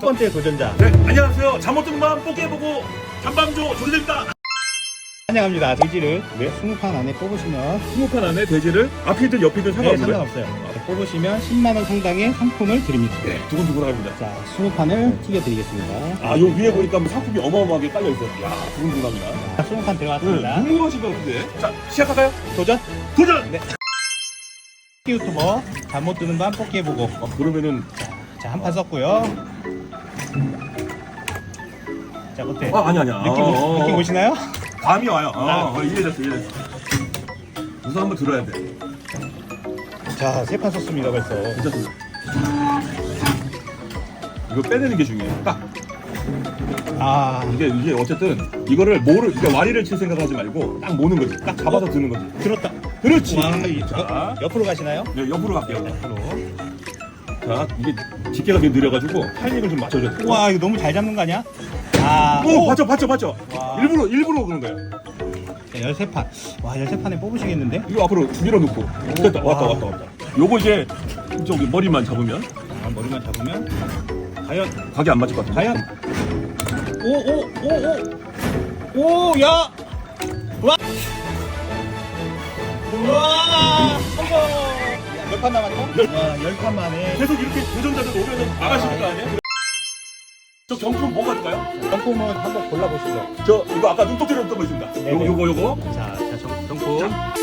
첫 번째 도전자 네, 안녕하세요. 잠 못 드는 밤 뽀개보고 잠밤조 조리됩니다. 환영합니다. 돼지를 20판 안에 뽑으시면 20판 안에 돼지를 앞이든 옆이든 네, 상관없는 거예요? 상관없어요. 네, 뽑으시면 10만 원 상당의 상품을 드립니다. 네, 두근두근합니다. 자, 20판을 튀겨드리겠습니다. 아, 요 위에 보니까 뭐 상품이 어마어마하게 깔려 있어요. 야, 두근두근합니다. 자, 20판 들어갔습니다. 궁금하신 것 같은데. 자, 시작할까요? 도전! 도전! 네. 유튜버 잠 못 드는 밤 뽑기 해보고 아, 그러면은, 자, 한 판 썼고요. 자, 어때? 아, 아니, 아니야. 느낌, 어, 느낌 어. 오시나요? 감이 와요. 아, 아. 어, 이해됐어, 이해됐어. 우선 한번 들어야 돼. 자, 세 판 썼습니다, 벌써. 괜찮습니다. 이거 빼내는 게 중요해요. 딱. 아, 이게, 이게 어쨌든, 이거를 모를, 그러니까 와리를 칠 생각하지 말고, 딱 모는 거지. 딱 잡아서 드는 거지. 들었다. 그렇지. 와, 이- 자, 옆으로 가시나요? 네, 옆으로 갈게요. 옆으로. 자, 이게 집게가 되게 느려가지고 타이밍을 좀 맞춰줘야 돼. 와, 이거 너무 잘 잡는 거 아니야? 아, 오, 봤죠, 봤죠, 봤죠. 와. 일부러, 일부러 그런. 자, 13판. 와, 13판에 뽑으시겠는데? 이거 앞으로 두 밀어 놓고. 됐다, 왔다, 와. 왔다, 왔다. 요거 이제 저기 머리만 잡으면 자, 머리만 잡으면. 과연, 각이 안 맞을 것 같아. 과연. 오, 오, 오, 오. 오, 야! 와! 와! 성공! 몇판 남았죠? 와, 10판 만에. 계속 이렇게 도전자들 오면은 나가시는 거 아니에요? 저 경품 뭐 가져가요? 상품은 한번 골라보시죠. 저 이거 아까 눈독 들였던 거 있습니다. 네네. 요거 요거 요거. 자, 자, 정, 정품. 자,